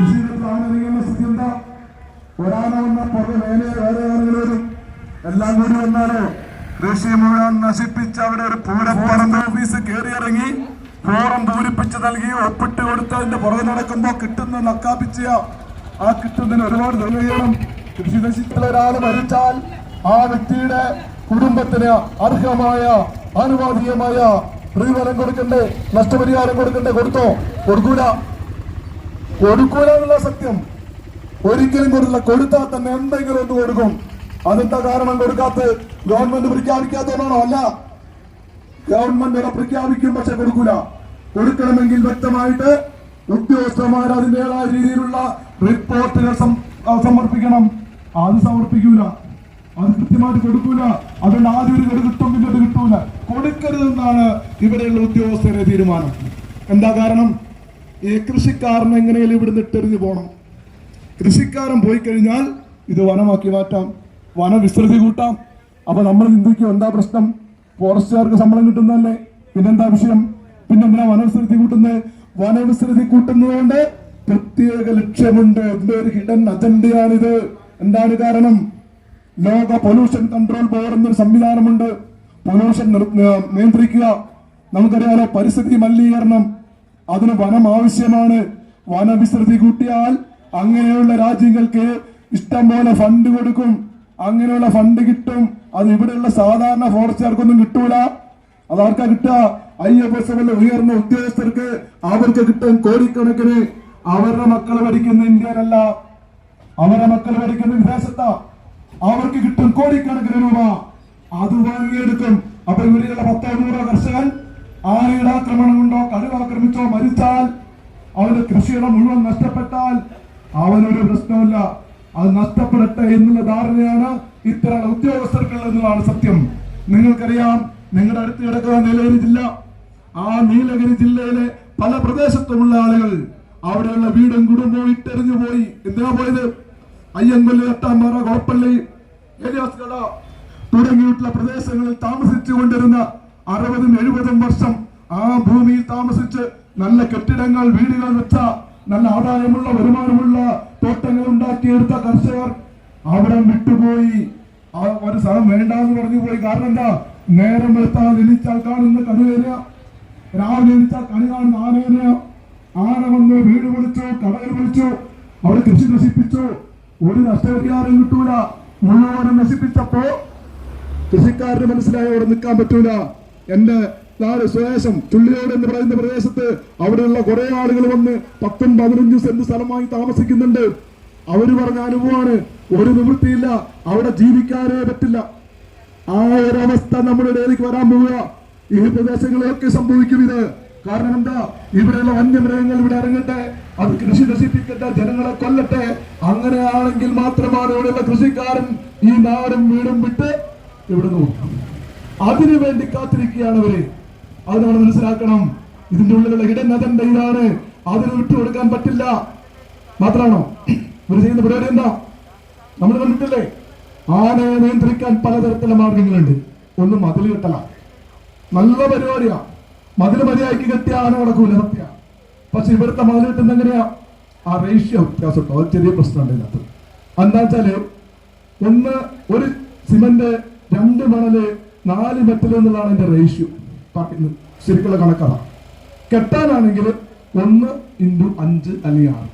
കൃഷിയിടത്തിൽ ആന ഇറങ്ങിയുള്ള സ്ഥിതി എന്താ എല്ലാം കൂടി വന്നാലോ? കൃഷി മുഴുവൻ നശിപ്പിച്ച് അവിടെ ഒരു പൂരപ്പറമ്പ് ഓഫീസ് കയറിയിറങ്ങി ഫോറം പൂരിപ്പിച്ച് നൽകി ഒപ്പിട്ട് കൊടുത്തതിന്റെ പുറകെ നടക്കുമ്പോ കിട്ടുന്ന നക്കാപ്പിച്ച ആ കിട്ടുന്നതിന് ഒരുപാട് നിർവഹിക്കണം കൃഷി നശിച്ചുള്ള ഒരാൾ മരിച്ചാൽ ആ വ്യക്തിയുടെ കുടുംബത്തിന് അർഹമായ ആനുപാതികമായ പ്രതിഫലം കൊടുക്കണ്ടേ? നഷ്ടപരിഹാരം കൊടുക്കണ്ടേ? കൊടുത്തോ? കൊടുക്കൂല. കൊടുക്കൂല എന്നുള്ള സത്യം. ഒരിക്കലും കൊടുക്കില്ല കൊടുത്താൽ തന്നെ എന്തെങ്കിലും ഒന്ന് കൊടുക്കും. അതെന്താ കാരണം കൊടുക്കാത്ത ഗവൺമെന്റ് പ്രഖ്യാപിക്കാത്തതാണോ അല്ല. ഗവൺമെന്റ് ഇവിടെ പ്രഖ്യാപിക്കും പക്ഷെ കൊടുക്കൂല. കൊടുക്കണമെങ്കിൽ വ്യക്തമായിട്ട് ഉദ്യോഗസ്ഥന്മാർ അതിന്റെതായ രീതിയിലുള്ള റിപ്പോർട്ടുകൾ സമർപ്പിക്കണം. അത് സമർപ്പിക്കൂല. അത് കൃത്യമായിട്ട് കൊടുക്കൂല. അതുകൊണ്ട് ആദ്യം ഒരു ഗഡു കിട്ടും പിന്നെ അത് കിട്ടൂല. കൊടുക്കരുതെന്നാണ് ഇവിടെയുള്ള ഉദ്യോഗസ്ഥരുടെ തീരുമാനം. എന്താ കാരണം? ഈ കൃഷിക്കാരൻ എങ്ങനെയും ഇവിടുന്ന് ഇട്ടെറിഞ്ഞു പോകണം കൃഷിക്കാരൻ പോയി കഴിഞ്ഞാൽ ഇത് വനമാക്കി മാറ്റാം. വനവിസ്തൃതി കൂട്ടാം. അപ്പൊ നമ്മൾ ചിന്തിക്കും എന്താ പ്രശ്നം? ഫോറസ്റ്റുകാർക്ക് ശമ്പളം കിട്ടുന്നതല്ലേ? പിന്നെന്താ വിഷയം? പിന്നെ പിന്നെന്തിനാ വനവിസ്തൃതി കൂട്ടുന്നത്? വനവിസ്തൃതി കൂട്ടുന്നതുകൊണ്ട് പ്രത്യേക ലക്ഷ്യമുണ്ട്. ഇതിന്റെ ഒരു ഹിഡൻ അജണ്ടയാണിത് എന്താണ് കാരണം? ലോക പൊല്യൂഷൻ കൺട്രോൾ ബോർഡ് എന്നൊരു സംവിധാനമുണ്ട്. പൊല്യൂഷൻ നിയന്ത്രിക്കുക. നമുക്കറിയാലോ പരിസ്ഥിതി മലിനീകരണം. അതിന് വനം ആവശ്യമാണ്. വനവിസ്തൃതി കൂട്ടിയാൽ അങ്ങനെയുള്ള രാജ്യങ്ങൾക്ക് ഇഷ്ടം പോലെ ഫണ്ട് കൊടുക്കും. അങ്ങനെയുള്ള ഫണ്ട് കിട്ടും. അത് ഇവിടെയുള്ള സാധാരണ ഫോറസ്റ്റുകാർക്കൊന്നും കിട്ടൂല. അതാർക്കാ കിട്ടുക? ഐ എഫ് എസ് പോലെ ഉയർന്ന ഉദ്യോഗസ്ഥർക്ക് അവർക്ക് കിട്ടും കോടിക്കണക്കിന്. അവരുടെ മക്കൾ പഠിക്കുന്ന ഇന്ത്യയിലല്ല. അവരുടെ മക്കൾ പഠിക്കുന്ന വിദേശത്താ. അവർക്ക് കിട്ടും കോടിക്കണക്കിന് രൂപ. അത് വാങ്ങിയെടുക്കും. അപ്പൊ ഇവിടെയുള്ള പത്തോ നൂറോ കർഷകൻ ആനയുടെ ഉണ്ടോ കടുവ ആക്രമിച്ചോ മരിച്ചാൽ അവന്റെ കൃഷിയിടം മുഴുവൻ നഷ്ടപ്പെട്ടാൽ അവനൊരു പ്രശ്നമില്ല അത് നഷ്ടപ്പെടട്ടെ എന്നുള്ള ധാരണയാണ് ഇത്തരം ഉദ്യോഗസ്ഥർക്കുള്ള എന്നതാണ് സത്യം. നിങ്ങൾക്കറിയാം നിങ്ങളുടെ അടുത്ത് കിടക്കുന്ന നീലഗിരി ജില്ല ആ നീലഗിരി ജില്ലയിലെ പല പ്രദേശത്തുമുള്ള ആളുകൾ അവിടെയുള്ള വീടും കുടുംബവും ഇട്ടെറിഞ്ഞു പോയി. എന്തിനാ പോയത്? അയ്യങ്കൊല്ലി എട്ടാമ്പാറ കോപ്പള്ളി ഏരിയാസ്കട തുടങ്ങിയിട്ടുള്ള പ്രദേശങ്ങളിൽ താമസിച്ചു കൊണ്ടിരുന്ന അറുപതും എഴുപതും വർഷം ആ ഭൂമിയിൽ താമസിച്ച് നല്ല കെട്ടിടങ്ങൾ വീടുകൾ വെച്ച നല്ല ആദായമുള്ള വരുമാനമുള്ള തോട്ടങ്ങൾ ഉണ്ടാക്കിയെടുത്ത കർഷകർ അവിടെ വിട്ടുപോയി. ആ ഒരു സ്ഥലം വേണ്ട എന്ന് പറഞ്ഞു പോയി കാരണം എന്താ? നേരം വെളുത്താൽ എണീച്ചാൽ കാണുന്ന കടുവേന രാവിലെ എണീച്ചാൽ കണി കാണുന്ന ആനേന ആന വന്ന് വീട് വിളിച്ചു കടകൾ വിളിച്ചു അവിടെ കൃഷി നശിപ്പിച്ചു. ഒരു നഷ്ടപരിഹാരം കിട്ടൂല. മുഴുവനും നശിപ്പിച്ചപ്പോ കൃഷിക്കാരന് മനസ്സിലായി അവിടെ നിൽക്കാൻ പറ്റൂല. എന്റെ സ്വദേശം ചുള്ളിയോട് എന്ന് പറയുന്ന പ്രദേശത്ത് അവിടെയുള്ള കുറെ ആളുകൾ വന്ന് പത്തും പതിനഞ്ചും സെന്റ് സ്ഥലമായി താമസിക്കുന്നുണ്ട്. അവർ പറഞ്ഞ അനുഭവമാണ് ഒരു നിവൃത്തിയില്ല അവിടെ ജീവിക്കാനേ പറ്റില്ല. ആ ഒരവസ്ഥ നമ്മുടെ ഇടയിലേക്ക് വരാൻ പോവുക. ഈ പ്രദേശങ്ങളിലൊക്കെ സംഭവിക്കും ഇത്. കാരണം എന്താ? ഇവിടെയുള്ള വന്യമൃഗങ്ങൾ ഇവിടെ ഇറങ്ങട്ടെ അത് കൃഷി നശിപ്പിക്കട്ടെ ജനങ്ങളെ കൊല്ലട്ടെ. അങ്ങനെയാണെങ്കിൽ മാത്രമാണ് ഇവിടെയുള്ള കൃഷിക്കാരൻ ഈ നാടും വീടും വിട്ട് ഇവിടെ പോകും അതിനു വേണ്ടി കാത്തിരിക്കുകയാണ് അവർ. അത് നമ്മൾ മനസ്സിലാക്കണം. ഇതിന്റെ ഉള്ളിലുള്ള ഹിഡൻ അജണ്ട ഇതാണ്. അതിന് വിട്ടുകൊടുക്കാൻ പറ്റില്ല. മാത്രമാണോ? ഇവർ ചെയ്യുന്ന പരിപാടി എന്താ? നമ്മൾ കണ്ടിട്ടില്ലേ? ആനയെ നിയന്ത്രിക്കാൻ പലതരത്തിലുള്ള മാർഗങ്ങളുണ്ട്. ഒന്ന് മതിൽ കെട്ടല. നല്ല പരിപാടിയാ. മതിൽ മര്യാദയ്ക്ക് കെട്ടിയ ആന നടക്കൂല സത്യ. പക്ഷെ ഇവിടുത്തെ മതിൽ കെട്ടുന്ന എങ്ങനെയാ? ആ റേഷ്യോ വ്യത്യാസം ഉണ്ടോ? അത് ചെറിയ പ്രശ്നമുണ്ട് ഇതിനകത്ത്. എന്താ വെച്ചാൽ ഒന്ന് ഒരു സിമന്റ് രണ്ട് മണൽ നാല് മെറ്റൽ എന്നുള്ളതാണ് എന്റെ റേഷ്യോ പറയുന്നത് ശരിക്കുള്ള കണക്കാണ്. കെട്ടാനാണെങ്കിൽ ഒന്ന് ഇന്റു അഞ്ച് അല്ലെങ്കിൽ ആറ്.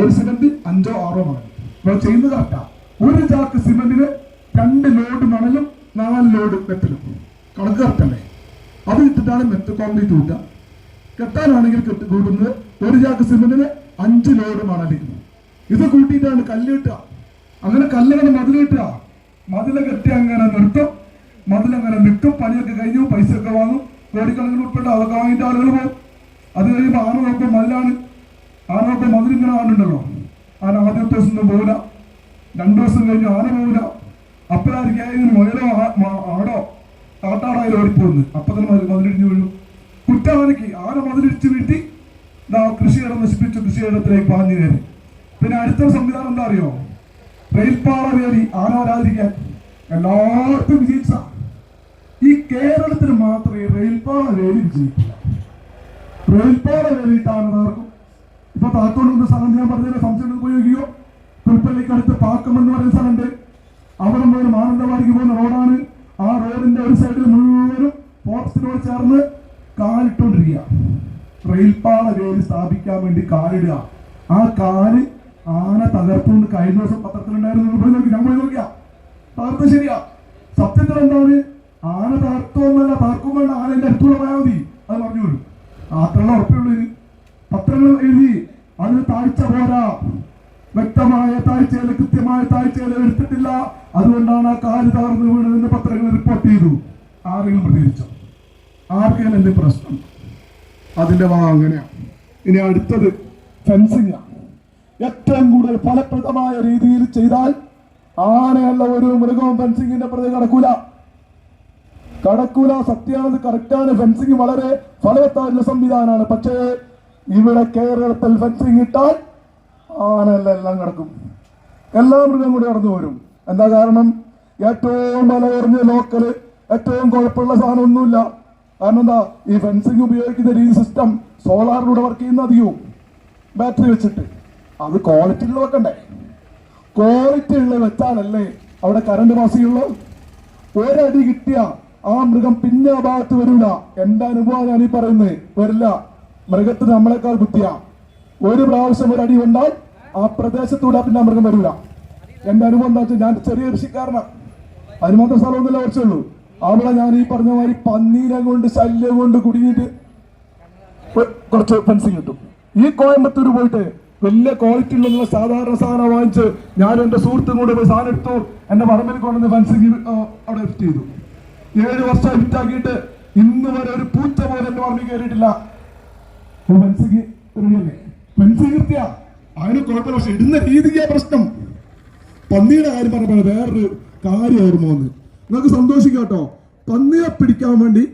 ഒരു സിമെന്റ് അഞ്ചോ ആറോ മണൽ. ഇവിടെ ചെയ്യുന്നത് കറക്റ്റാ ഒരു ചാക്ക് സിമെന്റിന് രണ്ട് ലോഡ് മണലും നാല് ലോഡ് മെറ്റലും കണക്ക് കറക്റ്റല്ലേ അത് ഇട്ടിട്ടാണ് മെറ്റൽ കോൺക്രീറ്റ് കൂട്ടുക. കെട്ടാനാണെങ്കിൽ കെട്ട് കൂട്ടുന്നത് ഒരു ചാക്ക് സിമെന്റിന് അഞ്ച് ലോഡ് മണൽ. ഇത് കൂട്ടിയിട്ടാണ് കല്ല് കിട്ടുക. അങ്ങനെ കല്ലങ്ങനെ മതിൽ കിട്ടുക. മതിൽ കെട്ടി അങ്ങനെ നിർത്തും. മതിലങ്ങനെ നിൽക്കും പണിയൊക്കെ കഴിഞ്ഞു പൈസ ഒക്കെ വാങ്ങും. കോടിക്കണക്കിന് ഉൾപ്പെട്ട അതൊക്കെ വാങ്ങിയിട്ട് ആളുകൾ പോകും. അത് കഴിയുമ്പോൾ ആറ് നോക്കും മതിലാണ് ആറ് നോക്കും മതിലിങ്ങനെ കാണുന്നുണ്ടല്ലോ ആന ആദ്യത്തെ ദിവസം ഒന്നും പോകില്ല രണ്ടു ദിവസം കഴിഞ്ഞ് ആന പോകില്ല അപ്പോഴായിരിക്കും മുയലോ ആടോ കാട്ടാടായാലും ഓടിപ്പോകുന്നു അപ്പൊ തന്നെ മതിലിടിഞ്ഞു വീഴും. കുറ്റാനയ്ക്ക് ആന മതിലിടിച്ച് വീഴ്ത്തി കൃഷിയിടം നശിപ്പിച്ച് കൃഷിയിടത്തിലേക്ക് പാഞ്ഞു കയറി. പിന്നെ അടുത്ത സംവിധാനം എന്താ അറിയോ? റെയിൽപാറ കയറി ആന വരാതിരിക്കാൻ എല്ലാവർക്കും വിജയിച്ച ഈ കേരളത്തിൽ മാത്രമേ റെയിൽപാള വേലി വിജയിക്കില്ല റെയിൽപാള വേലിയിട്ടാണ് തകർക്കും ഇപ്പൊ താത്തോണ്ട് സ്ഥലം ഞാൻ പറഞ്ഞ സംശയം ഉപയോഗിക്കുകയോ പുൽപ്പള്ളിക്ക് അടുത്ത് പാക്കം എന്ന് പറയുന്ന സ്ഥലമുണ്ട്. അവിടെ മുതൽ മാനന്തവാടിക്ക് പോകുന്ന റോഡാണ്. ആ റോഡിന്റെ ഒരു സൈഡിൽ മുഴുവനും ഫോറസ്റ്റിനോട് ചേർന്ന് കാലിട്ടോണ്ടിരിക്കുക. റെയിൽപാള വേലി സ്ഥാപിക്കാൻ വേണ്ടി കാലിടുക. ആ കാൽ ആന തകർത്തുകൊണ്ട് കഴിഞ്ഞ ദിവസം പത്രത്തിലുണ്ടായിരുന്നു ഞാൻ പോയി നോക്കിയാ? തകർത്ത ശരിയാ? സത്യത്തിൽ എന്താണ് ആന തകർത്തോന്നല്ല പാർക്കും വേണ്ട ആന എന്റെ അടുത്തുള്ള പോയാൽ മതി. അത് പറഞ്ഞു. വരും അത്രയുള്ള ഇതിന് പത്രങ്ങൾ എഴുതി. അതിന് താഴ്ച പോരാ. വ്യക്തമായ താഴ്ചയിൽ കൃത്യമായ താഴ്ചയിൽ എടുത്തിട്ടില്ല. അതുകൊണ്ടാണ് ആ കാൽ തകർന്നു വീണതെന്ന് പത്രങ്ങൾ റിപ്പോർട്ട് ചെയ്തു. ആരെങ്കിലും പ്രതികരിച്ചോ? ആർക്കെങ്കിലും എന്ത് പ്രശ്നം? അതിന്റെ വാ അങ്ങനെയാ. ഇനി അടുത്തത് ഫെൻസിംഗ് ഏറ്റവും കൂടുതൽ ഫലപ്രദമായ രീതിയിൽ ചെയ്താൽ ആനയുള്ള ഒരു മൃഗവും ഫെൻസിങ്ങിന്റെ പ്രതി കടക്കൂല കടക്കൂല സത്യമാണത് കറക്റ്റാണ് ഫെൻസിങ് വളരെ ഫലവത്തായിട്ടുള്ള സംവിധാനമാണ്. പക്ഷേ ഇവിടെ കേരളത്തിൽ ഫെൻസിങ് ഇട്ടാൽ ആനയല്ല എല്ലാം കിടക്കും. എല്ലാ മൃഗം കൂടി കടന്നു വരും. എന്താ കാരണം? ഏറ്റവും വില കുറഞ്ഞ ലോക്കൽ ഏറ്റവും കുഴപ്പമുള്ള സാധനം ഒന്നുമില്ല കാരണം എന്താ? ഈ ഫെൻസിങ് ഉപയോഗിക്കുന്ന രീതി സിസ്റ്റം സോളാറിലൂടെ വർക്ക് ചെയ്യുന്ന അധികവും ബാറ്ററി വെച്ചിട്ട്. അത് ക്വാളിറ്റി ഉള്ള വെക്കണ്ടേ? ക്വാളിറ്റി ഉള്ള വെച്ചാലല്ലേ അവിടെ കറണ്ട് പാസ് ചെയ്യുള്ളൂ. ഒരടി കിട്ടിയ ആ മൃഗം പിന്നെ ആ ഭാഗത്ത് വരൂല. എന്റെ അനുഭവം ഞാൻ ഈ പറയുന്നത് വരില്ല. മൃഗത്തിന് നമ്മളെക്കാൾ ബുദ്ധിയ. ഒരു പ്രാവശ്യം ഒരു അടി ഉണ്ടാൽ ആ പ്രദേശത്തൂടെ പിന്നെ ആ മൃഗം വരൂല. എന്റെ അനുഭവം എന്താ വെച്ചാൽ ഞാൻ ചെറിയ കൃഷിക്കാരനാ. അതിന് മാത്രം സ്ഥലമൊന്നുമില്ല കുറച്ചുള്ളൂ. അവിടെ ഞാൻ ഈ പറഞ്ഞ മാതിരി പന്നീനെ കൊണ്ട് ശല്യം കൊണ്ട് കുടുങ്ങിയിട്ട് കുറച്ച് ഫെൻസിങ് കിട്ടും ഈ കോയമ്പത്തൂർ പോയിട്ട് വലിയ ക്വാളിറ്റി ഉള്ള സാധാരണ സാധനം വാങ്ങിച്ച് ഞാൻ എന്റെ സുഹൃത്തും കൂടെ സാധനം എടുത്തു എന്റെ പറമ്പിൽ കൊണ്ടുവന്ന് ഫെൻസിങ് അവിടെ ചെയ്തു. ഏഴ് വർഷം ഹിറ്റാക്കിയിട്ട് ഇന്ന് വരെ ഒരു പൂച്ച പോലെ എന്റെ പറമ്പിൽ കയറിയിട്ടില്ല. അതിന് കുഴപ്പമില്ല പക്ഷെ ഇടുന്ന രീതിക്കാ പ്രശ്നം. പന്നിയുടെ കാര്യം പറഞ്ഞപ്പോൾ വേറൊരു കാര്യം ഓർമ്മ വന്ന് നിങ്ങൾക്ക് സന്തോഷിക്കാം കേട്ടോ. പന്നിയെ പിടിക്കാൻ വേണ്ടി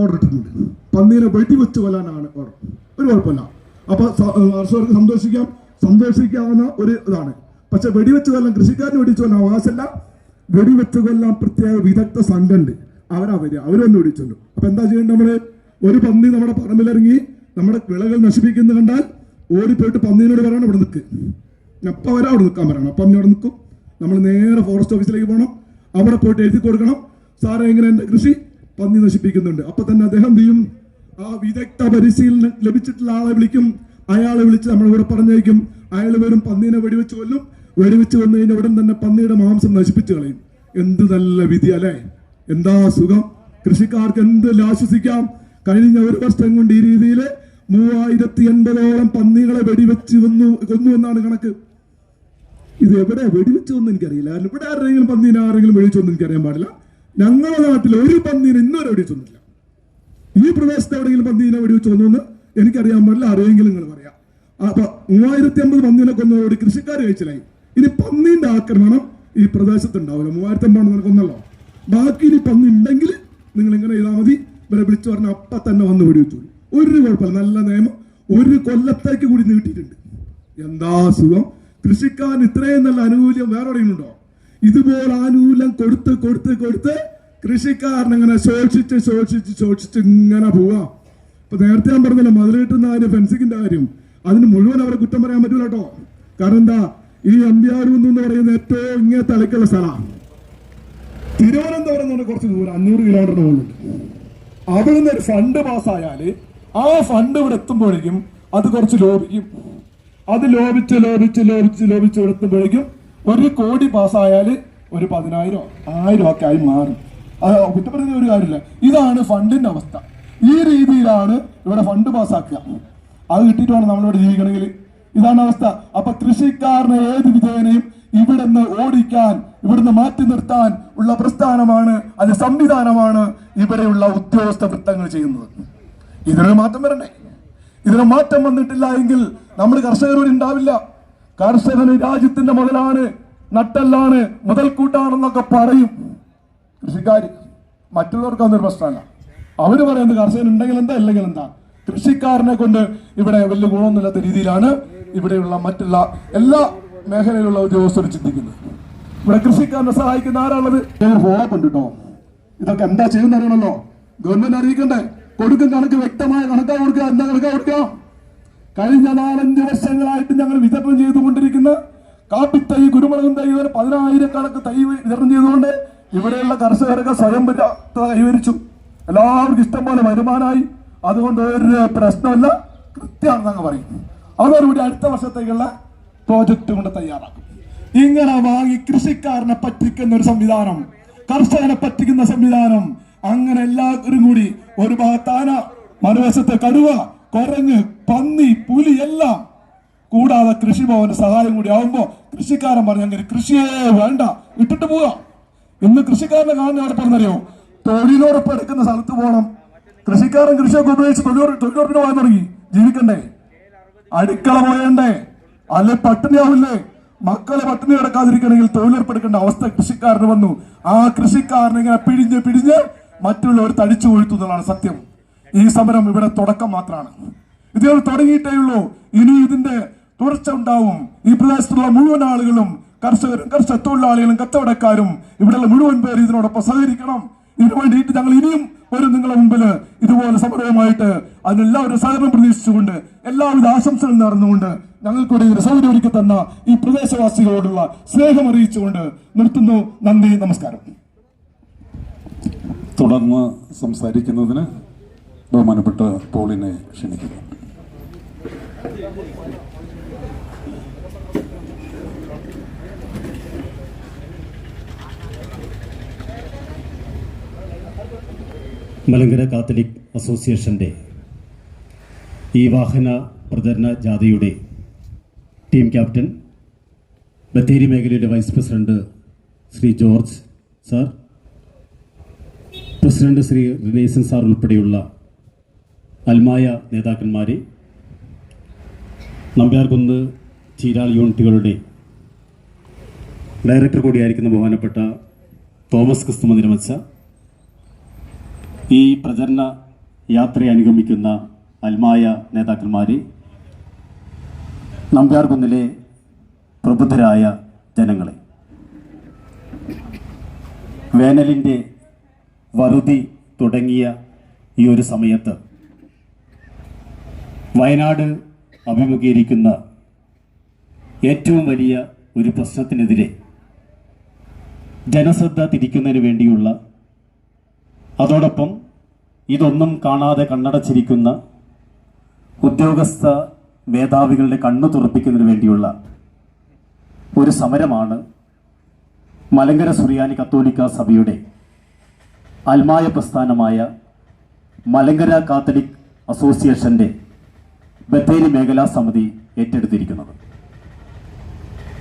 ഓർഡർ ഇട്ടിട്ടുണ്ട്. പന്നീനെ വെടി വെച്ച് കൊല്ലാനാണ് ഓർഡർ ഒരു കുഴപ്പമില്ല. അപ്പൊ കർഷകർക്ക് സന്തോഷിക്കാം. സന്തോഷിക്കാവുന്ന ഒരു ഇതാണ്. പക്ഷെ വെടിവെച്ച് കൊല്ലാൻ കൃഷിക്കാരന് വെടിവെച്ച് കൊല്ലാൻ അവകാശമല്ല. വെടിവെച്ച് കൊല്ലാൻ പ്രത്യേക വിദഗ്ധ സംഘമുണ്ട് അവരാ വരിക. അവരൊന്ന് വെടിവെച്ചുണ്ട് അപ്പൊ എന്താ ചെയ്യേണ്ടത് നമ്മൾ? ഒരു പന്നി നമ്മുടെ പറമ്പിലിറങ്ങി നമ്മുടെ വിളകൾ നശിപ്പിക്കുന്ന കണ്ടാൽ ഓടിപ്പോയിട്ട് പന്നീനോട് പറയണം ഇവിടെ നിൽക്ക്. അപ്പൊ വരാം അവിടെ നിൽക്കാൻ പറയണം. അപ്പം അവിടെ നിൽക്കും. നമ്മൾ നേരെ ഫോറസ്റ്റ് ഓഫീസിലേക്ക് പോകണം. അവിടെ പോയിട്ട് എഴുതി കൊടുക്കണം. സാറേ എങ്ങനെ എന്റെ കൃഷി പന്നി നശിപ്പിക്കുന്നുണ്ട്. അപ്പൊ തന്നെ അദ്ദേഹം ചെയ്യും? ആ വിദഗ്ധ പരിശീലനം ലഭിച്ചിട്ടുള്ള ആളെ വിളിക്കും. അയാളെ വിളിച്ച് നമ്മളിവിടെ പറഞ്ഞേക്കും അയാൾ വരും പന്നീനെ വെടിവെച്ച് കൊല്ലും. വെടിവെച്ച് വന്നു കഴിഞ്ഞാൽ ഉടൻ തന്നെ പന്നിയുടെ മാംസം നശിപ്പിച്ചു കളയും. എന്ത് നല്ല വിധി അല്ലേ? എന്താ സുഖം? കൃഷിക്കാർക്ക് എന്ത് ആശ്വസിക്കാം കഴിഞ്ഞ ഒരു വർഷം കൊണ്ട് ഈ രീതിയിൽ മൂവായിരത്തി എൺപതോളം പന്നികളെ വെടിവെച്ച് വന്നു കൊന്നു എന്നാണ് കണക്ക്. ഇത് എവിടെ വെടിവെച്ചൊന്നും എനിക്കറിയില്ല. കാരണം ഇവിടെ ആരെങ്കിലും പന്നീനെ ആരെങ്കിലും വെടിവെച്ചൊന്നും എനിക്കറിയാൻ പാടില്ല. ഞങ്ങളുടെ നാട്ടിൽ ഒരു പന്നീനെ ഇന്നുവരെ വെടിവെച്ചൊന്നുമില്ല ഈ പ്രദേശത്ത് എവിടെയെങ്കിലും പന്നീനെ വെടിവെച്ച് കൊന്നു എനിക്കറിയാൻ പാടില്ല. അറിയെങ്കിലും നിങ്ങൾ പറയാം. അപ്പൊ മൂവായിരത്തി അമ്പത് പന്നീനെ കൊന്നതോട് കൃഷിക്കാർ കഴിച്ചിലായി. ഇനി പന്നീന്റെ ആക്രമണം ഈ പ്രദേശത്ത് ഉണ്ടാവില്ല മൂവായിരത്തി അമ്പത് നിനക്കൊന്നല്ലോ. കൊന്നല്ലോ ബാക്കി ഇനി പന്നി ഉണ്ടെങ്കിൽ നിങ്ങൾ ഇങ്ങനെ ചെയ്താൽ മതി. ഇവരെ വിളിച്ചു പറഞ്ഞ അപ്പ തന്നെ വന്ന് വെടിവെച്ചു. ഒരു കുഴപ്പമില്ല. നല്ല നിയമം. ഒരു കൊല്ലത്തേക്ക് കൂടി നീട്ടിയിട്ടുണ്ട്. എന്താ സുഖം കൃഷിക്കാരൻ ഇത്രയും നല്ല ആനുകൂല്യം വേറെ എവിടെയുണ്ടോ ഇതുപോലെ ആനുകൂല്യം കൊടുത്ത് കൊടുത്ത് കൊടുത്ത് കൃഷിക്കാരൻ ഇങ്ങനെ ശോഷിച്ച് ശോഷിച്ച് ശോഷിച്ച് ഇങ്ങനെ പോവാ. ഇപ്പൊ നേരത്തെ ഞാൻ പറഞ്ഞല്ലോ മതിലിട്ടുന്ന കാര്യം ഫെൻസിങ്ങിന്റെ കാര്യം. അതിന് മുഴുവൻ അവരെ കുറ്റം പറയാൻ പറ്റൂല കേട്ടോ. കാരണം എന്താ? ഈ അമ്പ്യാരൂന്ന് എന്ന് പറയുന്ന ഏറ്റവും ഇങ്ങേ തലക്കുള്ള സ്ഥലമാണ് തിരുവനന്തപുരം എന്ന് കുറച്ച് ദൂരം അഞ്ഞൂറ് കിലോമീറ്ററിന് മുകളിലുണ്ട് അവിടെ നിന്ന് ഒരു ഫണ്ട് പാസ്സായാൽ ആ ഫണ്ട് ഇവിടെ എത്തുമ്പോഴേക്കും അത് കുറച്ച് ലോപിക്കും അത് ലോപിച്ച് ലോപിച്ച് ലോപിച്ച് ലോപിച്ച് ഇവിടെ എത്തുമ്പോഴേക്കും ഒരു കോടി പാസ്സായാൽ ഒരു പതിനായിരം ആയിരം ഒക്കെ ആയി മാറും. അത് കുറ്റപ്പെടുന്ന ഒരു കാര്യമില്ല. ഇതാണ് ഫണ്ടിന്റെ അവസ്ഥ. ഈ രീതിയിലാണ് ഇവിടെ ഫണ്ട് പാസ്സാക്കുക അത് കിട്ടിയിട്ട് വേണം നമ്മളിവിടെ ജീവിക്കണമെങ്കിൽ. ഇതാണ് അവസ്ഥ. അപ്പൊ കൃഷിക്കാരനെ ഏത് വിധേനയും ഇവിടുന്ന് ഓടിക്കാൻ ഇവിടുന്ന് മാറ്റി നിർത്താൻ ഉള്ള പ്രസ്ഥാനമാണ് അത് സംവിധാനമാണ് ഇവിടെയുള്ള ഉദ്യോഗസ്ഥ വൃത്തങ്ങൾ ചെയ്യുന്നത്. ഇതിനൊരു മാറ്റം വരണ്ടേ? ഇതിന് മാറ്റം വന്നിട്ടില്ല എങ്കിൽ നമ്മൾ കർഷകരോട് ഉണ്ടാവില്ല. കർഷകന് രാജ്യത്തിന്റെ മുതലാണ് നട്ടെല്ലാണ് മുതൽക്കൂട്ടാണെന്നൊക്കെ പറയും. കൃഷിക്കാർ മറ്റുള്ളവർക്ക് അതൊരു പ്രശ്നമല്ല. അവർ പറയുന്നത് കർഷകൻ ഉണ്ടെങ്കിൽ എന്താ ഇല്ലെങ്കിൽ എന്താ? കൃഷിക്കാരനെ കൊണ്ട് ഇവിടെ വലിയ ഗുണമൊന്നുമില്ലാത്ത രീതിയിലാണ് ഇവിടെയുള്ള മറ്റുള്ള എല്ലാ മേഖലയിലുള്ള ഉദ്യോഗസ്ഥരും ചിന്തിക്കുന്നത് ഇവിടെ കൃഷിക്കാരനെ സഹായിക്കുന്ന ആരാണത് ഫോളോ ഉണ്ട് കേട്ടോ ഇതൊക്കെ എന്താ ചെയ്യുന്ന അറിയണല്ലോ ഗവൺമെന്റ് അറിയിക്കണ്ടേ? കൊടുക്കും കണക്ക് വ്യക്തമായ കണക്കാ കൊടുക്കുക. എന്താ കണക്കാ കൊടുക്കുക? കഴിഞ്ഞ നാലഞ്ച് വർഷങ്ങളായിട്ട് ഞങ്ങൾ വിതരണം ചെയ്തുകൊണ്ടിരിക്കുന്ന കാപ്പിത്തൈ കുരുമുളകും തൈ വരെ പതിനായിരക്കണക്ക് തൈ വിതരണം ചെയ്തുകൊണ്ട് ഇവിടെയുള്ള കർഷകർക്ക് സ്വയം പര്യാപ്ത കൈവരിച്ചു. എല്ലാവർക്കും ഇഷ്ടം പോലെ വരുമാനമായി. അതുകൊണ്ട് ഒരു പ്രശ്നമല്ല കൃത്യമാണെന്ന് അങ്ങ് പറയും. അതോടുകൂടി അടുത്ത വർഷത്തേക്കുള്ള പ്രോജക്റ്റ് കൊണ്ട് തയ്യാറാക്കും. ഇങ്ങനെ വാങ്ങി കൃഷിക്കാരനെ പറ്റിക്കുന്ന ഒരു സംവിധാനം കർഷകനെ പറ്റിക്കുന്ന സംവിധാനം അങ്ങനെ എല്ലാവരും കൂടി ഒരു ഭാഗത്താന മറുവശത്ത് കടുവ കൊരങ്ങ് പന്നി പുലി എല്ലാം കൂടാതെ കൃഷിഭവന് സഹായം കൂടി ആവുമ്പോൾ കൃഷിക്കാരൻ പറഞ്ഞു അങ്ങനെ കൃഷിയേ വേണ്ട ഇട്ടിട്ട് പോവാ. ഇന്ന് കൃഷിക്കാരനെ കാണുന്ന അവിടെ പറഞ്ഞറിയോ? തൊഴിലുറപ്പ് എടുക്കുന്ന സ്ഥലത്ത് പോകണം കൃഷിക്കാരൻ കൃഷിയൊക്കെ ഉപയോഗിച്ച് തൊഴിലുറപ്പ് തൊഴിലുറപ്പിന് പോകാൻ തുടങ്ങി. ജീവിക്കണ്ടേ? അടുക്കള പോയണ്ടേ? അല്ലെ പട്ടിണിയാവില്ലേ മക്കളെ പട്ടിണി കിടക്കാതിരിക്കണമെങ്കിൽ തൊഴിലുറപ്പെടുക്കേണ്ട അവസ്ഥ കൃഷിക്കാരന് വന്നു. ആ കൃഷിക്കാരൻ ഇങ്ങനെ പിഴിഞ്ഞ് പിഴിഞ്ഞ് മറ്റുള്ളവർ തടിച്ചു കൊഴുത്തുന്നതാണ് സത്യം. ഈ സമരം ഇവിടെ തുടക്കം മാത്രമാണ്. ഇതുകൾ തുടങ്ങിയിട്ടേ ഉള്ളൂ. ഇനി ഇതിന്റെ തുടർച്ച ഉണ്ടാവും. ഈ പ്രദേശത്തുള്ള മുഴുവൻ ആളുകളും കർഷകരും കർഷക തൊഴിലാളികളും കച്ചവടക്കാരും ഇവിടെയുള്ള മുഴുവൻ പേര് ഇതിനോടൊപ്പം സഹകരിക്കണം. ഇതിനു വേണ്ടിയിട്ട് ഞങ്ങൾ ഇനിയും വരും നിങ്ങളുടെ മുമ്പിൽ ഇതുപോലെ സമരവുമായിട്ട്. അതിനെല്ലാവരും സഹകരണം പ്രതീക്ഷിച്ചുകൊണ്ട് എല്ലാവിധ ആശംസകളും നേർന്നുകൊണ്ട് ഞങ്ങൾക്കൂടെ ഒരു സൗകര്യം ഒരുക്കി തന്ന ഈ പ്രദേശവാസികളോടുള്ള സ്നേഹം അറിയിച്ചുകൊണ്ട് നിർത്തുന്നു. നന്ദി നമസ്കാരം. തുടർന്ന് സംസാരിക്കുന്നതിന് ബഹുമാനപ്പെട്ട പോളിനെ ക്ഷണിക്കുന്നു. മലങ്കര കാത്തലിക് അസോസിയേഷന്റെ ഈ വാഹന പ്രചരണ ജാഥയുടെ ടീം ക്യാപ്റ്റൻ ബത്തേരി മേഖലയുടെ vice president Shri George sir president Shri റിനേസൻ sir ഉൾപ്പെടെയുള്ള അൽമായ നേതാക്കന്മാരെ നമ്പ്യാർകുന്ന് ചീരാൾ യൂണിറ്റുകളുടെ ഡയറക്ടർ കൂടിയായിരിക്കുന്ന ബഹുമാനപ്പെട്ട തോമസ് ക്രിസ്തുമ നിരമച്ച ഈ പ്രചരണ യാത്രയെ അനുഗമിക്കുന്ന അൽമായ നേതാക്കന്മാരെ നമ്പ്യാർകുന്നിലെ പ്രബുദ്ധരായ ജനങ്ങളെ. വേനലിന്റെ വറുതി തുടങ്ങിയ ഈ ഒരു സമയത്ത് വയനാട് അഭിമുഖീകരിക്കുന്ന ഏറ്റവും വലിയ ഒരു പ്രശ്നത്തിനെതിരെ ജനശ്രദ്ധ തിരിക്കുന്നതിന് വേണ്ടിയുള്ള അതോടൊപ്പം ഇതൊന്നും കാണാതെ കണ്ണടച്ചിരിക്കുന്ന ഉദ്യോഗസ്ഥ മേധാവികളുടെ കണ്ണു തുറപ്പിക്കുന്നതിന് വേണ്ടിയുള്ള ഒരു സമരമാണ് മലങ്കര സുറിയാനി കത്തോലിക്ക സഭയുടെ അൽമായ പ്രസ്ഥാനമായ മലങ്കര കാത്തലിക് അസോസിയേഷന്റെ ബത്തേരി മേഖലാ സമിതി ഏറ്റെടുത്തിരിക്കുന്നത്.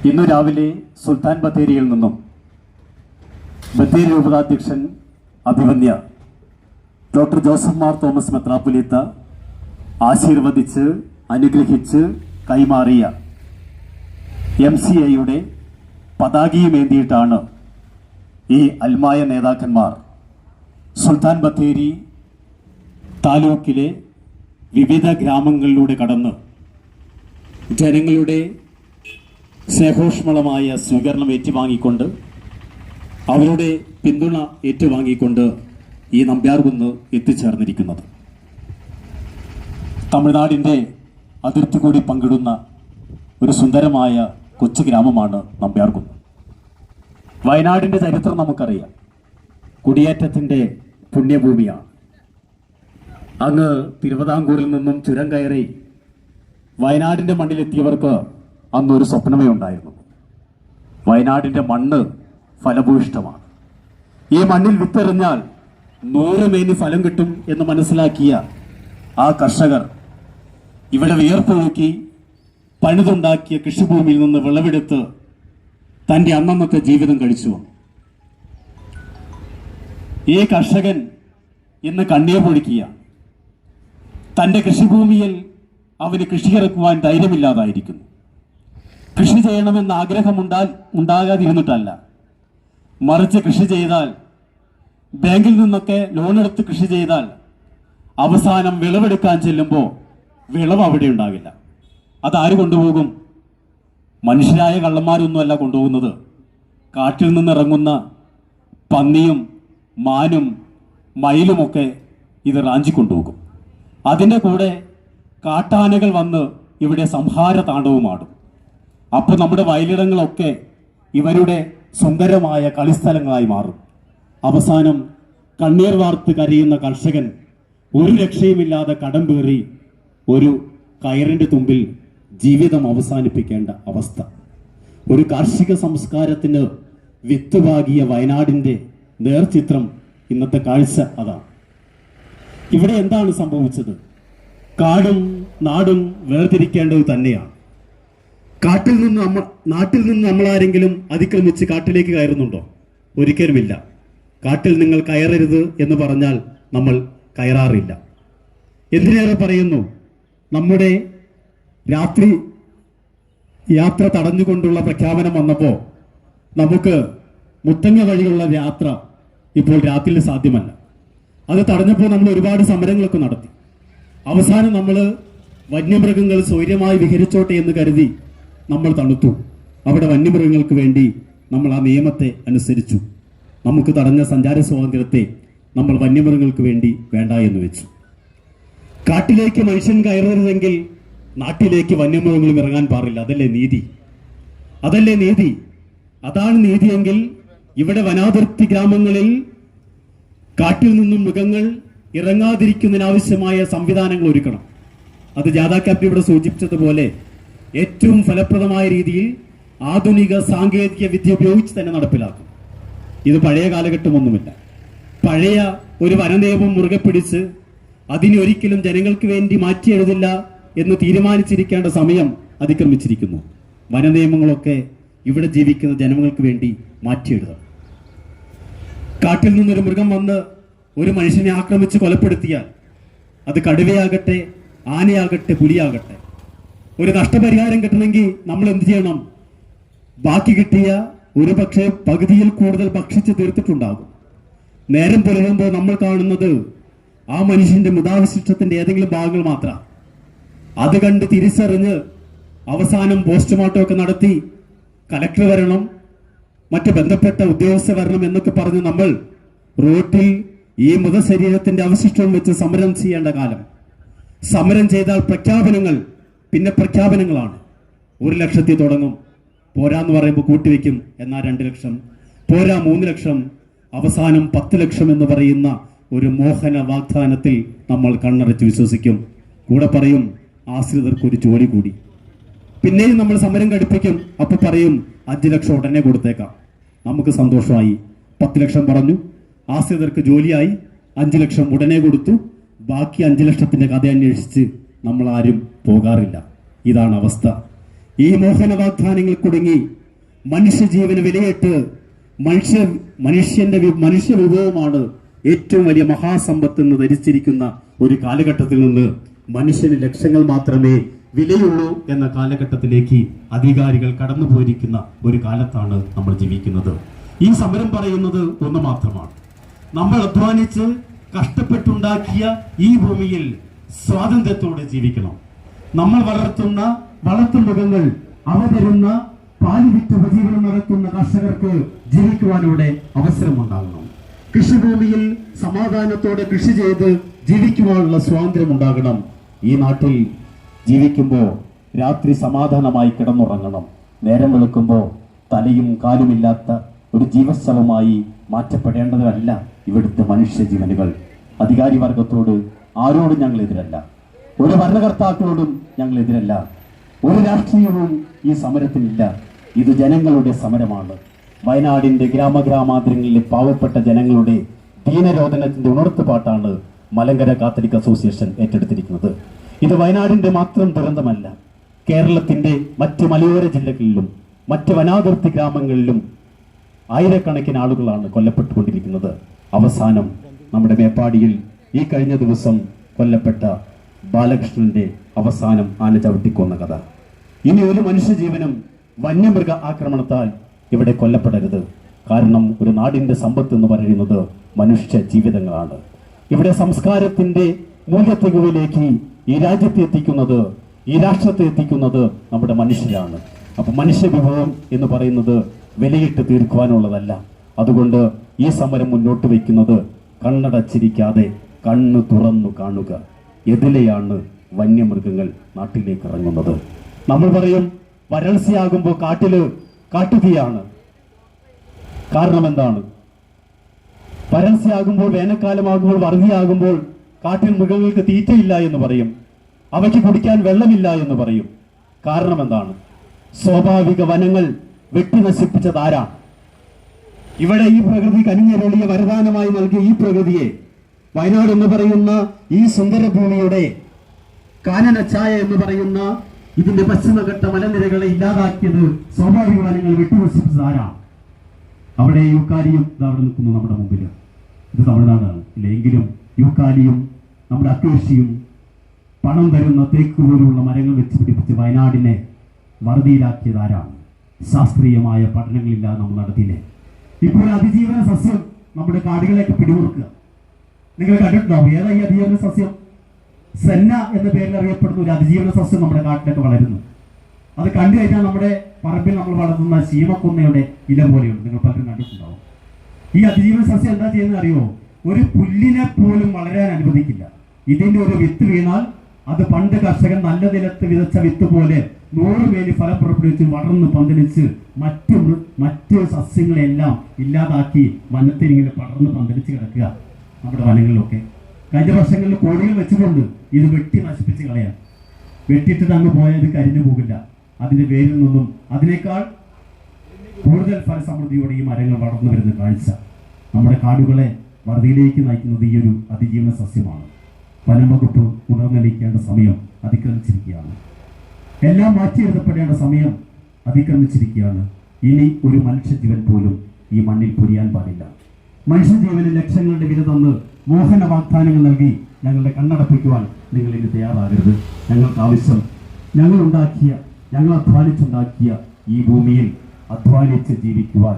ഇന്ന് രാവിലെ സുൽത്താൻ ബത്തേരിയിൽ നിന്നും ബത്തേരി രൂപതാധ്യക്ഷൻ അഭിവന്യ ഡോക്ടർ ജോസഫ് മാർ തോമസ് മെത്രാപ്പുലിത്ത ആശീർവദിച്ച് അനുഗ്രഹിച്ച് കൈമാറിയ എം സി ഐയുടെ പതാകയുമേന്തിയിട്ടാണ് ഈ അൽമായ നേതാക്കന്മാർ സുൽത്താൻ ബത്തേരി താലൂക്കിലെ വിവിധ ഗ്രാമങ്ങളിലൂടെ കടന്ന് ജനങ്ങളുടെ സ്നേഹോഷ്മളമായ സ്വീകരണം ഏറ്റുവാങ്ങിക്കൊണ്ട് അവരുടെ പിന്തുണ ഏറ്റുവാങ്ങിക്കൊണ്ട് ഈ നമ്പ്യാർകുന്ന് എത്തിച്ചേർന്നിരിക്കുന്നത്. തമിഴ്നാടിന്റെ അതിർത്തി കൂടി പങ്കിടുന്ന ഒരു സുന്ദരമായ കൊച്ചു ഗ്രാമമാണ് നമ്പ്യാർകുന്ന് വയനാടിന്റെ ചരിത്രം നമുക്കറിയാം. കുടിയേറ്റത്തിന്റെ പുണ്യഭൂമിയാണ്. അങ്ങ് തിരുവിതാംകൂറിൽ നിന്നും ചുരം കയറി വയനാടിന്റെ മണ്ണിലെത്തിയവർക്ക് അന്നൊരു സ്വപ്നമേ ഉണ്ടായിരുന്നു. വയനാടിന്റെ മണ്ണ് ഫലഭൂയിഷ്ടമാണ് ഈ മണ്ണിൽ വിത്തെറിഞ്ഞാൽ നൂറ് മേനി ഫലം കിട്ടും എന്ന് മനസ്സിലാക്കിയ ആ കർഷകർ ഇവിടെ വിയർപ്പ് നോക്കി പണിതുണ്ടാക്കിയ കൃഷിഭൂമിയിൽ നിന്ന് വിളവെടുത്ത് തന്റെ അന്നന്നത്തെ ജീവിതം കഴിച്ചു ഈ കർഷകൻ ഇന്ന് കണ്ണീർ പൊഴിക്കുക. തന്റെ കൃഷിഭൂമിയിൽ അവന് കൃഷി ഇറക്കുവാൻ ധൈര്യമില്ലാതായിരിക്കുന്നു. കൃഷി ചെയ്യണമെന്ന് ആഗ്രഹം ഉണ്ടാ ഉണ്ടാകാതിരുന്നിട്ടല്ല. മറിച്ച് കൃഷി ചെയ്താൽ ബാങ്കിൽ നിന്നൊക്കെ ലോൺ എടുത്ത് കൃഷി ചെയ്താൽ അവസാനം വിളവെടുക്കാൻ ചെല്ലുമ്പോൾ വിളവ് അവിടെ ഉണ്ടാവില്ല. അതാര് കൊണ്ടുപോകും? മനുഷ്യരായ കള്ളന്മാരൊന്നുമല്ല കൊണ്ടുപോകുന്നത്. കാട്ടിൽ നിന്നിറങ്ങുന്ന പന്നിയും മാനും മയിലുമൊക്കെ ഇത് റാഞ്ചി കൊണ്ടുപോകും. അതിന്റെ കൂടെ കാട്ടാനകൾ വന്ന് ഇവിടെ സംഹാര താണ്ഡവുമാടും അപ്പോൾ നമ്മുടെ വയലിടങ്ങളൊക്കെ ഇവരുടെ സുന്ദരമായ കളിസ്ഥലങ്ങളായി മാറും. അവസാനം കണ്ണീർ വാർത്ത് കരയുന്ന കർഷകൻ ഒരു രക്ഷയുമില്ലാതെ കടം പേറി ഒരു കയറിന്റെ തുമ്പിൽ ജീവിതം അവസാനിപ്പിക്കേണ്ട അവസ്ഥ. ഒരു കാർഷിക സംസ്കാരത്തിന് വിത്തുപാകിയ വയനാടിന്റെ നേർചിത്രം ഇന്നത്തെ കാഴ്ച അതാണ് ഇവിടെ എന്താണ് സംഭവിച്ചത്? കാടും നാടും വേർതിരിക്കേണ്ടത് തന്നെയാണ്. കാട്ടിൽ നിന്ന് നമ്മൾ നാട്ടിൽ നിന്ന് നമ്മൾ ആരെങ്കിലും അതിക്രമിച്ച് കാട്ടിലേക്ക് കയറുന്നുണ്ടോ? ഒരിക്കലുമില്ല. കാട്ടിൽ നിങ്ങൾ കയറരുത് എന്ന് പറഞ്ഞാൽ നമ്മൾ കയറാറില്ല. എന്തിനേറെ പറയുന്നു? നമ്മുടെ രാത്രി യാത്ര തടഞ്ഞുകൊണ്ടുള്ള പ്രഖ്യാപനം വന്നപ്പോൾ നമുക്ക് മുത്തങ്ങ വഴിയുള്ള യാത്ര ഇപ്പോൾ രാത്രിയിൽ സാധ്യമല്ല. അത് തടഞ്ഞപ്പോൾ നമ്മൾ ഒരുപാട് സമരങ്ങളൊക്കെ നടത്തി. അവസാനം നമ്മൾ വന്യമൃഗങ്ങൾ സ്വൈര്യമായി വിഹരിച്ചോട്ടെ എന്ന് കരുതി നമ്മൾ തണുത്തു. അവിടെ വന്യമൃഗങ്ങൾക്ക് വേണ്ടി നമ്മൾ ആ നിയമത്തെ അനുസരിച്ചു. നമുക്ക് തടഞ്ഞ സഞ്ചാര സ്വാതന്ത്ര്യത്തെ നമ്മൾ വന്യമൃഗങ്ങൾക്ക് വേണ്ടി വേണ്ട എന്ന് വെച്ചു. കാട്ടിലേക്ക് മനുഷ്യൻ കയറരുതെങ്കിൽ നാട്ടിലേക്ക് വന്യമൃഗങ്ങളും ഇറങ്ങാൻ പാടില്ല. അതല്ലേ നീതി? അതല്ലേ നീതി? അതാണ് നീതിയെങ്കിൽ ഇവിടെ വനാതിർത്തി ഗ്രാമങ്ങളിൽ കാട്ടിൽ നിന്നും മൃഗങ്ങൾ ഇറങ്ങാതിരിക്കുന്നതിനാവശ്യമായ സംവിധാനങ്ങൾ ഒരുക്കണം. അത് ജാഥാ ക്യാപ്റ്റൻ ഇവിടെ സൂചിപ്പിച്ചതുപോലെ ഏറ്റവും ഫലപ്രദമായ രീതിയിൽ ആധുനിക സാങ്കേതിക വിദ്യ ഉപയോഗിച്ച് തന്നെ നടപ്പിലാക്കും. ഇത് പഴയ കാലഘട്ടമൊന്നുമില്ല. പഴയ ഒരു വനനിയമം മുറുകെ പിടിച്ച് അതിനെ ഒരിക്കലും ജനങ്ങൾക്ക് വേണ്ടി മാറ്റി എഴുതില്ല എന്ന് തീരുമാനിച്ചിരിക്കേണ്ട സമയം അതിക്രമിച്ചിരിക്കുന്നു. വനനിയമങ്ങളൊക്കെ ഇവിടെ ജീവിക്കുന്ന ജനങ്ങൾക്ക് വേണ്ടി മാറ്റി എഴുതണം കാട്ടിൽ നിന്നൊരു മൃഗം വന്ന് ഒരു മനുഷ്യനെ ആക്രമിച്ച് കൊലപ്പെടുത്തിയാൽ അത് കടുവയാകട്ടെ ആനയാകട്ടെ പുലിയാകട്ടെ ഒരു നഷ്ടപരിഹാരം കിട്ടണമെങ്കിൽ നമ്മൾ എന്ത് ചെയ്യണം? ബാക്കി കിട്ടിയ ഒരു പക്ഷേ പകുതിയിൽ കൂടുതൽ ഭക്ഷിച്ച് തീർത്തിട്ടുണ്ടാകും. നേരം പുലരുമ്പോൾ നമ്മൾ കാണുന്നത് ആ മനുഷ്യന്റെ മൃതാവശിഷ്ടത്തിന്റെ ഏതെങ്കിലും ഭാഗങ്ങൾ മാത്രം. അത് കണ്ട് തിരിച്ചറിഞ്ഞ് അവസാനം പോസ്റ്റ്മോർട്ടം ഒക്കെ നടത്തി കലക്ടർ വരണം മറ്റ് ബന്ധപ്പെട്ട ഉദ്യോഗസ്ഥർ വരണം എന്നൊക്കെ പറഞ്ഞ് നമ്മൾ റോട്ടിൽ ഈ മൃതശരീരത്തിന്റെ അവശിഷ്ടം വെച്ച് സമരം ചെയ്യേണ്ട കാലം. സമരം ചെയ്താൽ പ്രഖ്യാപനങ്ങൾ പിന്നെ പ്രഖ്യാപനങ്ങളാണ്. ഒരു ലക്ഷത്തിൽ തുടങ്ങും. പോരാന്ന് പറയുമ്പോൾ കൂട്ടിവെക്കും. എന്നാൽ രണ്ട് ലക്ഷം. പോരാ മൂന്ന് ലക്ഷം. അവസാനം പത്ത് ലക്ഷം എന്ന് പറയുന്ന ഒരു മോഹന വാഗ്ദാനത്തിൽ നമ്മൾ കണ്ണടച്ച് വിശ്വസിക്കും. കൂടെ പറയും ആശ്രിതർക്ക് ഒരു ജോലി കൂടി. പിന്നെയും നമ്മൾ സമരം ഘടിപ്പിക്കും. അപ്പൊ പറയും അഞ്ചു ലക്ഷം ഉടനെ കൊടുത്തേക്കാം. നമുക്ക് സന്തോഷമായി. പത്ത് ലക്ഷം പറഞ്ഞു. ആശ്രിതർക്ക് ജോലിയായി. അഞ്ചു ലക്ഷം ഉടനെ കൊടുത്തു. ബാക്കി അഞ്ചു ലക്ഷത്തിന്റെ കഥ അന്വേഷിച്ച് നമ്മൾ ആരും പോകാറില്ല. ഇതാണ് അവസ്ഥ. ഈ മോഹന വാഗ്ദാനങ്ങൾ കുടുങ്ങി മനുഷ്യജീവന് വിലയിട്ട് മനുഷ്യ മനുഷ്യന്റെ മനുഷ്യ വിഭവമാണ് ഏറ്റവും വലിയ മഹാസമ്പത്ത് എന്ന് ധരിച്ചിരിക്കുന്ന ഒരു കാലഘട്ടത്തിൽ നിന്ന് മനുഷ്യന് ലക്ഷങ്ങൾ മാത്രമേ വിലയുള്ളൂ എന്ന കാലഘട്ടത്തിലേക്ക് അധികാരികൾ കടന്നു പോയിരിക്കുന്ന ഒരു കാലത്താണ് നമ്മൾ ജീവിക്കുന്നത്. ഈ സമരം പറയുന്നത് ഒന്ന് മാത്രമാണ്. നമ്മൾ അധ്വാനിച്ച് കഷ്ടപ്പെട്ടുണ്ടാക്കിയ ഈ ഭൂമിയിൽ സ്വാതന്ത്ര്യത്തോടെ ജീവിക്കണം. നമ്മൾ വളർത്തുന്ന വളർത്തു മൃഗങ്ങൾ അവ തരുന്ന പാൽ വിറ്റ് ഉപജീവനം നടത്തുന്ന കർഷകർക്ക് ജീവിക്കുവാനിവിടെ അവസരമുണ്ടാകണം. കൃഷിഭൂമിയിൽ സമാധാനത്തോടെ കൃഷി ചെയ്ത് ജീവിക്കുവാനുള്ള സ്വാതന്ത്ര്യം ഉണ്ടാകണം ഈ നാട്ടിൽ ജീവിക്കുമ്പോൾ രാത്രി സമാധാനമായി കിടന്നുറങ്ങണം. നേരം വെളുക്കുമ്പോൾ തലയും കാലുമില്ലാത്ത ഒരു ജീവശവമായി മാറ്റപ്പെടേണ്ടതല്ല ഇവിടുത്തെ മനുഷ്യജീവനുകൾ അധികാരി വർഗത്തോട് ആരോടും ഞങ്ങൾ എതിരല്ല ഒരു ഭരണകർത്താക്കളോടും ഞങ്ങൾ എതിരല്ല ഒരു രാഷ്ട്രീയവും ഈ സമരത്തിനില്ല ഇത് ജനങ്ങളുടെ സമരമാണ്. വയനാടിന്റെ ഗ്രാമഗ്രാമാന്തരങ്ങളിലെ പാവപ്പെട്ട ജനങ്ങളുടെ ദീനരോധനത്തിന്റെ ഉണർത്തുപാട്ടാണ് മലങ്കര കാത്തലിക് അസോസിയേഷൻ ഏറ്റെടുത്തിരിക്കുന്നത്. ഇത് വയനാടിന്റെ മാത്രം ദുരന്തമല്ല. കേരളത്തിന്റെ മറ്റ് മലയോര ജില്ലകളിലും മറ്റ് വനാതിർത്തി ഗ്രാമങ്ങളിലും ആയിരക്കണക്കിന് ആളുകളാണ് കൊല്ലപ്പെട്ടുകൊണ്ടിരിക്കുന്നത്. അവസാനം നമ്മുടെ മേപ്പാടിയിൽ ഈ കഴിഞ്ഞ ദിവസം കൊല്ലപ്പെട്ട ബാലകൃഷ്ണന്റെ അവസാനം ആന ചവിട്ടിക്കൊന്ന കഥ. ഇനി ഒരു മനുഷ്യജീവനും വന്യമൃഗ ആക്രമണത്താൽ ഇവിടെ കൊല്ലപ്പെടരുത്. കാരണം ഒരു നാടിന്റെ സമ്പത്ത് എന്ന് പറയുന്നത് മനുഷ്യ ജീവിതങ്ങളാണ്. ഇവിടെ സംസ്കാരത്തിന്റെ മൂല്യത്തികവിലേക്ക് ഈ രാജ്യത്തെ എത്തിക്കുന്നത് ഈ രാഷ്ട്രത്തെ എത്തിക്കുന്നത് നമ്മുടെ മനുഷ്യരാണ്. അപ്പൊ മനുഷ്യ വിഭവം എന്ന് പറയുന്നത് വിലയിട്ട് തീർക്കുവാനുള്ളതല്ല. അതുകൊണ്ട് ഈ സമരം മുന്നോട്ട് വയ്ക്കുന്നത് കണ്ണടച്ചിരിക്കാതെ കണ്ണ് തുറന്നു കാണുക. എതിലെയാണ് വന്യമൃഗങ്ങൾ നാട്ടിലേക്ക് ഇറങ്ങുന്നത്. നമ്മൾ പറയും വരൾച്ചയാകുമ്പോൾ കാട്ടിൽ കാട്ടുതീയാണ്. കാരണം എന്താണ്? വരൾച്ചയാകുമ്പോൾ വേനൽക്കാലമാകുമ്പോൾ വറുതിയാകുമ്പോൾ കാട്ടിൽ മൃഗങ്ങൾക്ക് തീറ്റയില്ല എന്ന് പറയും. അവയ്ക്ക് കുടിക്കാൻ വെള്ളമില്ല എന്ന് പറയും. കാരണം എന്താണ്? സ്വാഭാവിക വനങ്ങൾ വെട്ടി നശിപ്പിച്ചത് ഇവിടെ ഈ പ്രകൃതി കനിഞ്ഞരളിയ വരദാനമായി നൽകിയ ഈ പ്രകൃതിയെ വയനാട് എന്ന് പറയുന്ന ഈ സുന്ദരഭൂമിയുടെ കാനനച്ചായ എന്ന് പറയുന്ന ഇതിന്റെ പശ്ചിമഘട്ട മലനിരകളെ ഇല്ലാതാക്കിയത് സ്വാഭാവിക വനങ്ങൾ വെട്ടിനശിപ്പിച്ചത് ആരാണ് അവിടെ യൂക്കാലിയും അവിടെ നിൽക്കുന്നു നമ്മുടെ മുമ്പിൽ. ഇത് തമിഴ്നാടാണ്. ഇല്ല എങ്കിലും യൂക്കാലിയും നമ്മുടെ അക്കേഷ്യയും പണം തരുന്ന തേക്ക് പോലുള്ള മരങ്ങൾ വെച്ച് പിടിപ്പിച്ച് വയനാടിനെ വറുതിയിലാക്കിയത് ആരാണ് ശാസ്ത്രീയമായ പഠനങ്ങളില്ലാതെ നമ്മൾ നടത്തിയില്ലേ? ഇപ്പോൾ അതിജീവന സസ്യം നമ്മുടെ കാടുകളെയൊക്കെ പിടിമുറുക്കുക. നിങ്ങൾ കണ്ടിട്ടുണ്ടാവും ഏതാ ഈ അതിജീവന സസ്യം? സെന്ന എന്ന പേരിൽ അറിയപ്പെടുന്ന ഒരു അതിജീവന സസ്യം നമ്മുടെ നാട്ടിലേക്ക് വളരുന്നു. അത് കണ്ടു കഴിഞ്ഞാൽ നമ്മുടെ പറമ്പിൽ നമ്മൾ വളർത്തുന്ന ശീമക്കൊന്നയുടെ ഇല പോലെയുണ്ട്. നിങ്ങൾ പലരും കണ്ടിട്ടുണ്ടാവും. ഈ അതിജീവന സസ്യം എന്താ ചെയ്യുന്നത് അറിയോ? ഒരു പുല്ലിനെ പോലും വളരാൻ അനുവദിക്കില്ല. ഇതിന്റെ ഒരു വിത്ത് വീണാൽ അത് പണ്ട് കർഷകൻ നല്ല നിലത്ത് വിതച്ച വിത്ത് പോലെ നൂറ് പേര് ഫലം പുറപ്പെടുവിച്ച് വളർന്ന് പന്തലിച്ച് മറ്റു മറ്റ് സസ്യങ്ങളെല്ലാം ഇല്ലാതാക്കി വനത്തിൽ ഇങ്ങനെ പടർന്ന് പന്തലിച്ച് കിടക്കുക. നമ്മുടെ വനങ്ങളിലൊക്കെ കഴിഞ്ഞ വർഷങ്ങളിൽ കോടികൾ വെച്ചുകൊണ്ട് ഇത് വെട്ടി നശിപ്പിച്ച് കളയാം വെട്ടിയിട്ട് അങ്ങ് പോയാൽ ഇത് കരിഞ്ഞു പോകില്ല. അതിന്റെ വേരിൽ നിന്നും അതിനേക്കാൾ കൂടുതൽ ഫലസമൃദ്ധിയോടെ ഈ മരങ്ങൾ വളർന്നു വരുന്ന കാഴ്ച നമ്മുടെ കാടുകളെ വറുതിയിലേക്ക് നയിക്കുന്നത് ഈ ഒരു അതിജീവന സസ്യമാണ്. വനം വകുപ്പ് ഉണർന്നെണീക്കേണ്ട സമയം അതിക്രമിച്ചിരിക്കുകയാണ്. എല്ലാം മാറ്റിയെഴുതപ്പെടേണ്ട സമയം അതിക്രമിച്ചിരിക്കുകയാണ്. ഇനി ഒരു മനുഷ്യജീവൻ പോലും ഈ മണ്ണിൽ പൊരിയാൻ പാടില്ല. മനുഷ്യജീവന് ലക്ഷങ്ങളുടെ വില തന്ന് മോഹന വാഗ്ദാനങ്ങൾ നൽകി ഞങ്ങളുടെ കണ്ണടപ്പിക്കുവാൻ നിങ്ങൾ ഇനി തയ്യാറാകരുത്. ഞങ്ങൾക്ക് ആവശ്യം ഞങ്ങൾ ഉണ്ടാക്കിയ ഞങ്ങൾ അധ്വാനിച്ചുണ്ടാക്കിയ ഈ ഭൂമിയിൽ അധ്വാനിച്ച് ജീവിക്കുവാൻ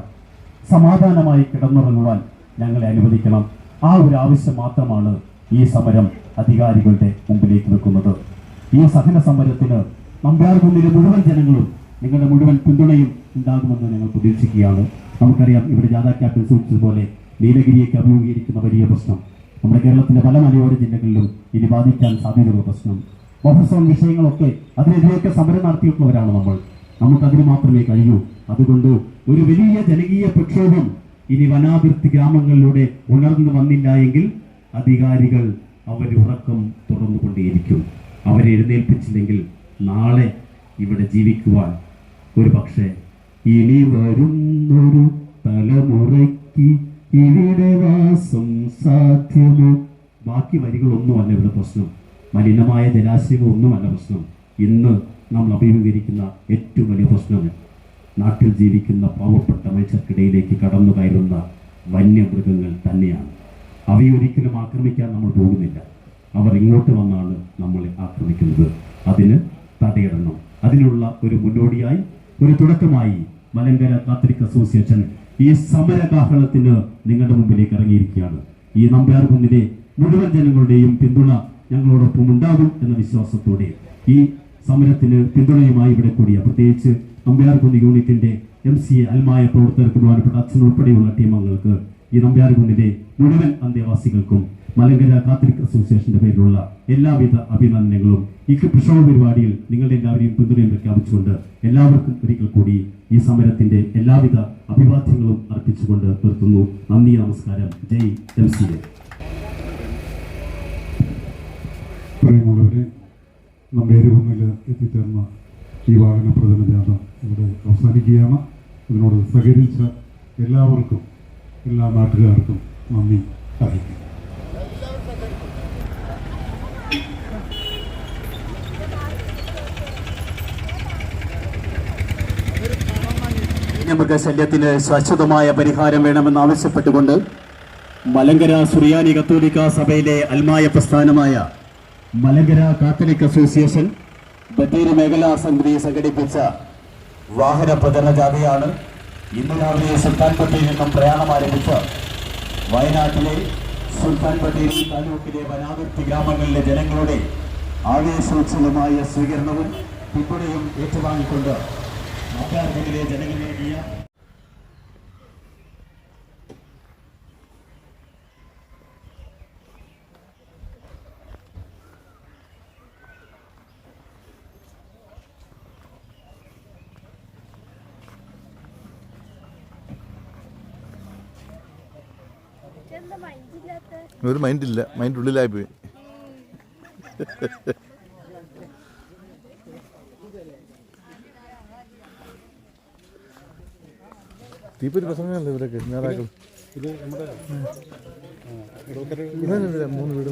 സമാധാനമായി കിടന്നുറങ്ങുവാൻ ഞങ്ങളെ അനുവദിക്കണം. ആ ഒരു ആവശ്യം മാത്രമാണ് ഈ സമരം അധികാരികളുടെ മുമ്പിലേക്ക് വെക്കുന്നത്. ഈ സഹന സമരത്തിന് നമ്പ്യാർകുന്നിലെ മുഴുവൻ ജനങ്ങളും നിങ്ങളുടെ മുഴുവൻ പിന്തുണയും ഉണ്ടാകുമെന്ന് ഞങ്ങൾ പ്രതീക്ഷിക്കുകയാണ്. നമുക്കറിയാം ഇവിടെ ജാഥാ ക്യാപ്റ്റൻ സൂചിച്ചതുപോലെ നീലഗിരിയൊക്കെ അഭിമുഖീകരിക്കുന്ന വലിയ പ്രശ്നം. നമ്മുടെ കേരളത്തിന്റെ പല മലയോര ജില്ലകളിലും ഇനി ബാധിക്കാൻ സാധ്യതയുള്ള പ്രശ്നം. മഹോത്സവം വിഷയങ്ങളൊക്കെ അതിനെതിരെയൊക്കെ സമരം നടത്തിയിട്ടുള്ളവരാണ് നമ്മൾ. നമുക്കതിന് മാത്രമേ കഴിയൂ. അതുകൊണ്ട് ഒരു വലിയ ജനകീയ പ്രക്ഷോഭം ഇനി വനാതിർത്തി ഗ്രാമങ്ങളിലൂടെ ഉണർന്നു വന്നില്ല എങ്കിൽ അധികാരികൾ അവരുറക്കം ഉറക്കം തുറന്നുകൊണ്ടേയിരിക്കും. അവരെ എഴുന്നേൽപ്പിച്ചില്ലെങ്കിൽ നാളെ ഇവിടെ ജീവിക്കുവാൻ ഒരു പക്ഷേ ഇനി വരുന്നൊരു തലമുറയ്ക്ക് ഇവിടെ വാസം സാധ്യമോ? ബാക്കി വരികളൊന്നുമല്ല ഇവിടെ പ്രശ്നം. മലിനമായ ജലാശയങ്ങളൊന്നുമല്ല പ്രശ്നം. ഇന്ന് നമ്മൾ അഭിമുഖീകരിക്കുന്ന ഏറ്റവും വലിയ പ്രശ്നം നാട്ടിൽ ജീവിക്കുന്ന പാവപ്പെട്ട മനുഷ്യർക്കിടയിലേക്ക് കടന്നു കയറുന്ന വന്യമൃഗങ്ങൾ തന്നെയാണ്. അവയെ ഒരിക്കലും ആക്രമിക്കാൻ നമ്മൾ പോകുന്നില്ല. അവർ ഇങ്ങോട്ട് വന്നാണ് നമ്മളെ ആക്രമിക്കുന്നത്. അതിന് തടയിടണം. അതിനുള്ള ഒരു മുന്നോടിയായി ഒരു തുടക്കമായി മലങ്കര കാത്തലിക് അസോസിയേഷൻ ഈ സമരകാഹളത്തിന് നിങ്ങളുടെ മുമ്പിലേക്ക് ഇറങ്ങിയിരിക്കുകയാണ്. ഈ നമ്പ്യാർ കുന്നിലെ മുഴുവൻ ജനങ്ങളുടെയും പിന്തുണ ഞങ്ങളോടൊപ്പം ഉണ്ടാകും എന്ന വിശ്വാസത്തോടെ ഈ സമരത്തിന് പിന്തുണയുമായി ഇവിടെ കൂടിയ പ്രത്യേകിച്ച് നമ്പ്യാർകുന്ന് യൂണിറ്റിന്റെ എം സി അൽമായ പ്രവർത്തകർക്ക് ബഹുമാനപ്പെട്ട അച്ഛൻ ഉൾപ്പെടെയുള്ള ടീമംഗങ്ങൾക്ക് ഈ നമ്പ്യാർകുന്നിലെ മുഴുവൻ അന്തേവാസികൾക്കും മലങ്കര കാത്തലിക് അസോസിയേഷന്റെ പേരിലുള്ള എല്ലാവിധ അഭിനന്ദനങ്ങളും ഈ പ്രക്ഷോഭ പരിപാടിയിൽ നിങ്ങളുടെ എല്ലാവരെയും പിന്തുണയും പ്രഖ്യാപിച്ചുകൊണ്ട് എല്ലാവർക്കും ഒരിക്കൽ കൂടി ഈ സമരത്തിന്റെ എല്ലാവിധ അഭിവാദ്യങ്ങളും അർപ്പിച്ചുകൊണ്ട് നിർത്തുന്നു. നന്ദി നമസ്കാരം. ജയ് എം സി പ്രിയമുള്ളവരെ നമ്പേരുകുന്നിൽ എത്തിച്ചേർന്ന ഈ വാഹന പ്രചരണ ഇവിടെ അവസാനിക്കുകയാണ്. ഇതിനോട് സഹകരിച്ച എല്ലാവർക്കും എല്ലാ നാട്ടുകാർക്കും നന്ദി അറിയിക്കുന്നു. മൃഗശല്യത്തിന് ശാശ്വതമായ പരിഹാരം വേണമെന്ന് ആവശ്യപ്പെട്ടുകൊണ്ട് മലങ്കര സുറിയാനി കത്തോലിക്ക സഭയിലെ അൽമായ പ്രസ്ഥാനമായ മലങ്കര കാത്തലിക് അസോസിയേഷൻ ബത്തേരി മേഖലാ സമിതി സംഘടിപ്പിച്ച വാഹന പ്രചരണ ജാഥയാണ് ഇന്ന് രാവിലെ സുൽത്താൻ നിന്നും പ്രയാണം ആരംഭിച്ച് വയനാട്ടിലെ സുൽത്താൻ താലൂക്കിലെ വനാതിർത്തി ഗ്രാമങ്ങളിലെ ജനങ്ങളുടെ ആവേശോത്സവമായ സ്വീകരണവും പിന്തുണയും ഏറ്റുവാങ്ങിക്കൊണ്ട് മാതാർകുട്ടിലെ ജനകീയ ഒരു മൈൻഡില്ല മൈൻഡ് ഉള്ളിലായി പോയി. തീപ്പൊരി പ്രസംഗമല്ലേ ഇവരൊക്കെ നേതാക്കൾ നമ്മുടെ മൂന്ന് വീട്